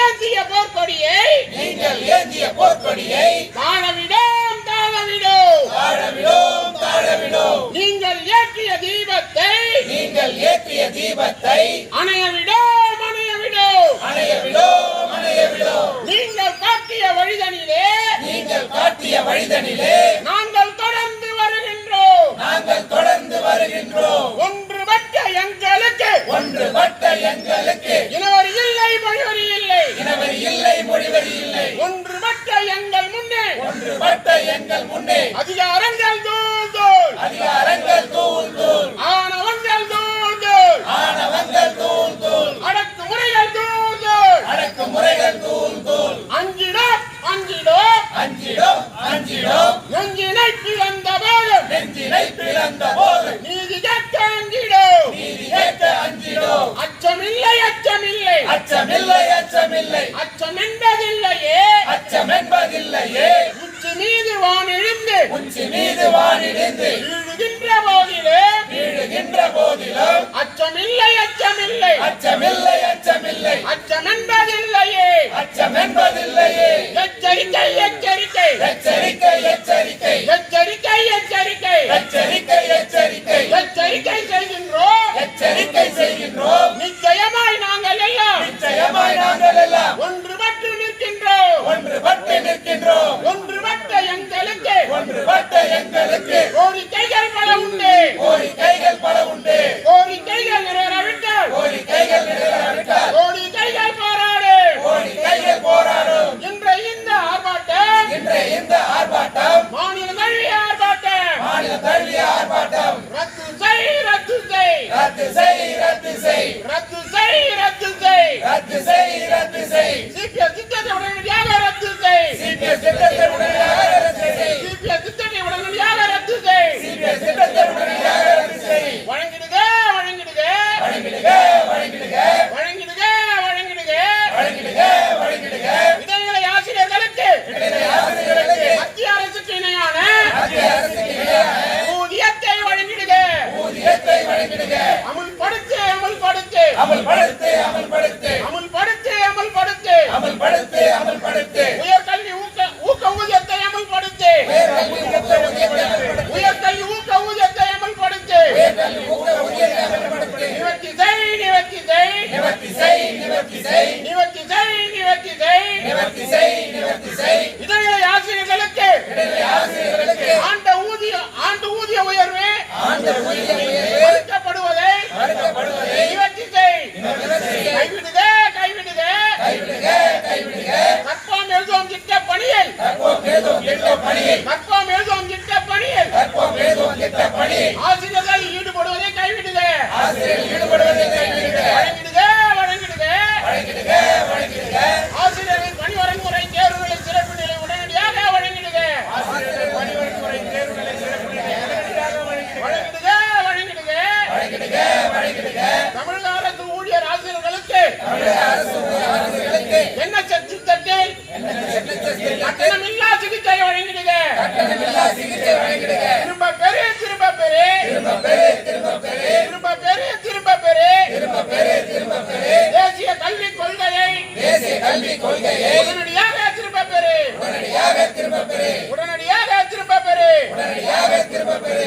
ஏந்திய போர்க்கொடியை நீங்கள் ஏந்திய போர்க்கொடியை தாழவிடும் தாழவிடும். தாழவிடும் தாழவிடும். நீங்கள் ஏற்றிய தீபத்தை நீங்கள் ஏற்றிய தீபத்தை அணையவிடும் அணையவிடும். அணையவிடும் அணையவிடும். நீங்கள் காட்டிய வழிதனிலே நீங்கள் காட்டிய வழிதனிலே நாங்கள் தொடர்ந்து வருகின்றோம். நாங்கள் தொடர்ந்து வருகின்றோம். ஒன்றுபட்ட எங்களுக்கு. ஒன்றுபட்ட எங்களுக்கு. எங்கள் முன்னே. அதிகாரங்கள் தூள் தூள் அதிகாரங்கள் தூள் தூள் ஆணவங்கள் தூள் தூள் ஆணவங்கள் தூள் தூள் அடக்குமுறைகள் தூள் தூள் அடக்குமுறைகள் தூள் தூள் அஞ்சிடும் அஞ்சிடும் அஞ்சிடும் அஞ்சிடும் நெஞ்சினை பிளந்த போதும் நெஞ்சினை பிளந்த போது நீதி கேட்க அஞ்சிடும் நீதி கேட்க அஞ்சிடும் அச்சமில்லை அச்சமில்லை. அச்சமில்லை அச்சமில்லை. அச்சம் என்பதில்லையே அச்சம் வானிடிந்து வீழுகின்ற போதிலே வீழுகின்ற போதிலும் அச்சமில்லை அச்சமில்லை. அச்சமில்லை அச்சமில்லை. அச்சம் என்பதில்லையே அச்சம் என்பதில்லையே எச்சரிக்கை எச்சரிக்கை. எச்சரிக்கை எச்சரிக்கை. எச்சரிக்கை எச்சரிக்கை. எச்சரிக்கை எச்சரிக்கை. எச்சரிக்கை செய்கின்றோம். எச்சரிக்கை செய்கின்றோம். நிச்சயமாய் நாங்கள் எல்லாம் நிச்சயமாய் நாங்கள் ரத்து செய் ரத்து செய். சிபிஎஸ் திட்டத்தை உடனடியாக ரத்து செய். சிபிஎஸ் திட்டத்தை உடனடியாக ரத்து செய். சிபிஎஸ் திட்டத்தை உடனடியாக ரத்து செய். சிபிஎஸ் திட்டத்தை உடனடியாக ரத்து செய். வழங்கிடுக வழங்கிடுக. வழங்கிடுக வழங்கிடுக. வழங்கிடுக வழங்கிடுக. வழங்கிடுக வழங்கிடுக. இடைநிலை ஆசிரியர்களுக்கு. இடைநிலை ஆசிரியர்களுக்கு. மத்திய அரசுக்கு இணையான மத்திய அரசுக்கு இணையான ஊதியத்தை வழங்கிடுக. ஊதியத்தை வழங்கிடுக. அமல்படுத்து அமல்படுத்து. அமல் ஆசிரியர்கள் ஈடுபடுவதை கைவிடுக ஆசிரியர் ஈடுபடுவதை கைவிடுக வழங்கிடுக வழங்கிடுக வழங்கிடுக வழங்கிடுக ஆசிரியர்கள் பணி வரன்முறை தேர்வுகளை சிறப்பு நிலை உடனடியாக வழங்கிடுக ஆசிரியர்கள் பணி வழிமுறை தேர்வுகளை சிறப்பு நிலை உடனடியாக வழங்கிடுக வழங்கிடுக வழங்கிடுக வழங்கிடுக வழங்கிடுக தமிழக அரசு ஊழியர் ஆசிரியர்களுக்கு தமிழக அரசு ஆசிரியர்களுக்கு என்ன திட்டத்தில் கட்டணமில்லா உடனடியாக திரும்ப பெறு உடனடியாக திரும்ப பெறு உடனடியாக திரும்ப பெறு